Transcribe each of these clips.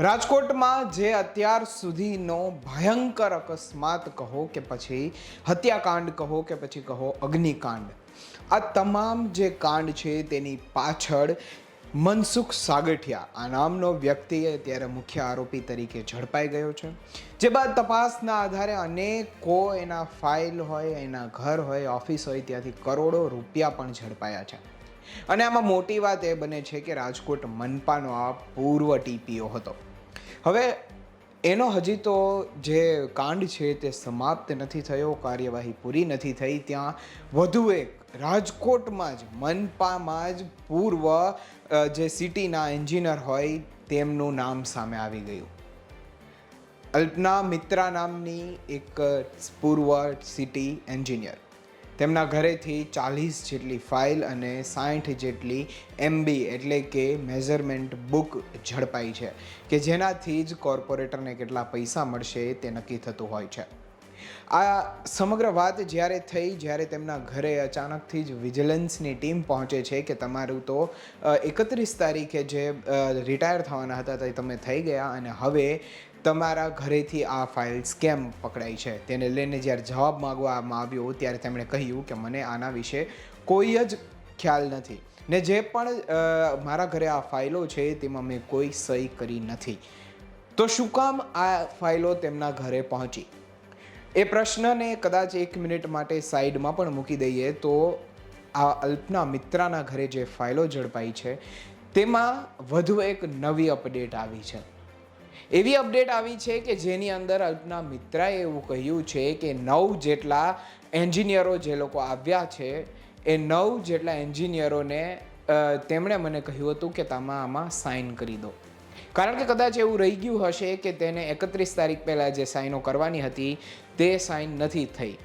રાજકોટમાં જે અત્યાર સુધીનો ભયંકર અકસ્માત કહો કે પછી હત્યાકાંડ કહો કે પછી કહો અગ્નિકાંડ, આ તમામ જે કાંડ છે તેની પાછળ મનસુખ સાગઠિયા, આ નામનો વ્યક્તિ અત્યારે મુખ્ય આરોપી તરીકે ઝડપાઈ ગયો છે. જે બાદ તપાસના આધારે અનેકો એના ફાઇલ હોય, એના ઘર હોય, ઓફિસ હોય, ત્યાંથી કરોડો રૂપિયા પણ ઝડપાયા છે. અને આમાં મોટી વાત એ બને છે કે રાજકોટ મનપાનો આ પૂર્વ ટીપીઓ હતો. હવે, એનો હજી તો જે કાંડ છે તે સમાપ્ત નથી થયો, કાર્યવાહી પૂરી નથી થઈ ત્યાં. વધુ એક, રાજકોટમાં જ, મનપામાં જ પૂર્વ જે સિટીના એન્જિનિયર હોય, તેમનું નામ સામે આવી ગયું. અલ્પના મિત્રા નામની એક પૂર્વ સિટી એન્જિનિયર. તેમના ઘરેથી ચાલીસ જેટલી ફાઇલ અને સાઠ જેટલી એમબી એટલે કે મેઝરમેન્ટ બુક ઝડપાઈ છે, કે જેનાથી જ કોર્પોરેટરને કેટલા પૈસા મળશે તે નક્કી થતું હોય છે. આ સમગ્ર વાત જ્યારે થઈ, જ્યારે તેમના ઘરે અચાનકથી જ વિજિલન્સની ટીમ પહોંચે છે કે તમારું તો એકત્રીસ તારીખે જે રિટાયર થવાના હતા તે તમે થઈ ગયા અને હવે તમારા ઘરેથી આ ફાઇલ સ્કેમ પકડાઈ છે? તેને લઈને જ્યારે જવાબ માગવામાં આવ્યો, ત્યારે તેમણે કહ્યું કે મને આના વિશે કોઈ જ ખ્યાલ નથી. ને જે પણ મારા ઘરે આ ફાઇલો છે, તેમાં મેં કોઈ સહી કરી નથી. તો શું કામ આ ફાઇલો તેમના ઘરે પહોંચી? એ પ્રશ્નને કદાચ એક મિનિટ માટે સાઈડમાં પણ મૂકી દઈએ તો આ અલ્પના મિત્રાના ઘરે જે ફાઇલો ઝડપાઈ છે, તેમાં વધુ એક નવી અપડેટ આવી છે. એવી અપડેટ આવી છે કે જેની અંદર અલ્પના મિત્રાએ એવું કહ્યું છે કે નવ જેટલા એન્જિનિયરો જે લોકો આવ્યા છે, એ નવ જેટલા એન્જિનિયરોને તેમણે મને કહ્યું હતું કે તમે આમાં સાઇન કરી દો. કારણ કે કદાચ એવું રહી ગયું હશે કે તેને એકત્રીસ તારીખ પહેલાં જે સાઇનો કરવાની હતી, તે સાઇન નથી થઈ.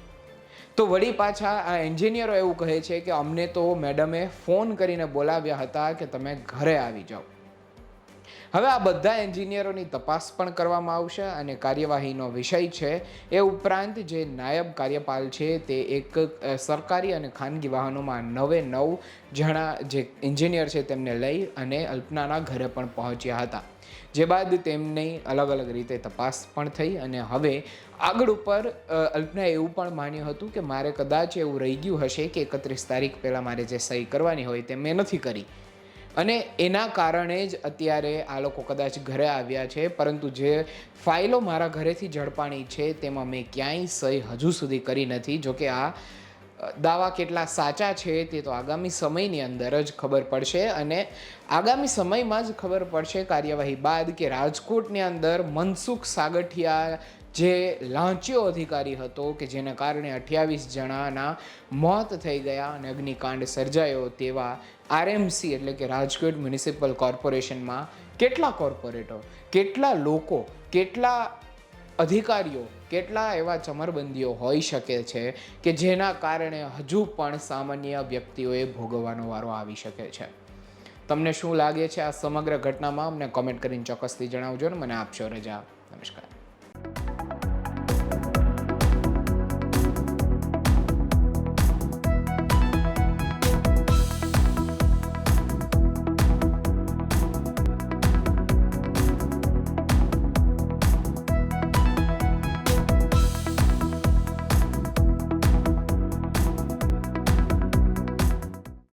તો વળી પાછા આ એન્જિનિયરો એવું કહે છે કે અમને તો મેડમે ફોન કરીને બોલાવ્યા હતા કે તમે ઘરે આવી જાઓ. હવે આ બધા એન્જિનિયરોની તપાસ પણ કરવામાં આવશે અને કાર્યવાહીનો વિષય છે એ ઉપરાંત જે નાયબ કાર્યપાલ છે તે એક સરકારી અને ખાનગી વાહનોમાં નવે નવ જણા જે એન્જિનિયર છે તેમને લઈ અને અલ્પનાના ઘરે પણ પહોંચ્યા હતા. જે બાદ તેમની અલગ અલગ રીતે તપાસ પણ થઈ અને હવે આગળ ઉપર અલ્પનાએ એવું પણ માન્યું હતું કે મારે કદાચ એવું રહી ગયું હશે કે એકત્રીસ તારીખ પહેલાં મારે જે સહી કરવાની હોય તે મેં નથી કરી. અને એના કારણે જ અત્યારે આ લોકો કદાચ ઘરે આવ્યા છે, પરંતુ જે ફાઇલો મારા ઘરેથી ઝડપાણી છે તેમાં મેં ક્યાંય સહી હજુ સુધી કરી નથી. જોકે આ દાવા કેટલા સાચા છે તે તો આગામી સમયની અંદર જ ખબર પડશે અને આગામી સમયમાં જ ખબર પડશે કાર્યવાહી બાદ કે રાજકોટની અંદર મનસુખ સાગઠિયા જે લાંચિયો અધિકારી હતો કે જેને કારણે અઠ્યાવીસ જણાના મોત થઈ ગયા અને અગ્નિકાંડ સર્જાયો તેવા આરએમસી એટલે કે રાજકોટ મ્યુનિસિપલ કોર્પોરેશનમાં કેટલા કોર્પોરેટરો, કેટલા લોકો, કેટલા અધિકારીઓ, કેટલા એવા ચમરબંધીઓ હોઈ શકે છે કે જેના કારણે હજુ પણ સામાન્ય વ્યક્તિઓએ ભોગવવાનો વારો આવી શકે છે? તમને શું લાગે છે આ સમગ્ર ઘટનામાં? અમને કોમેન્ટ કરીને ચોક્કસથી જણાવજો ને. મને આપશો રજા. નમસ્કાર.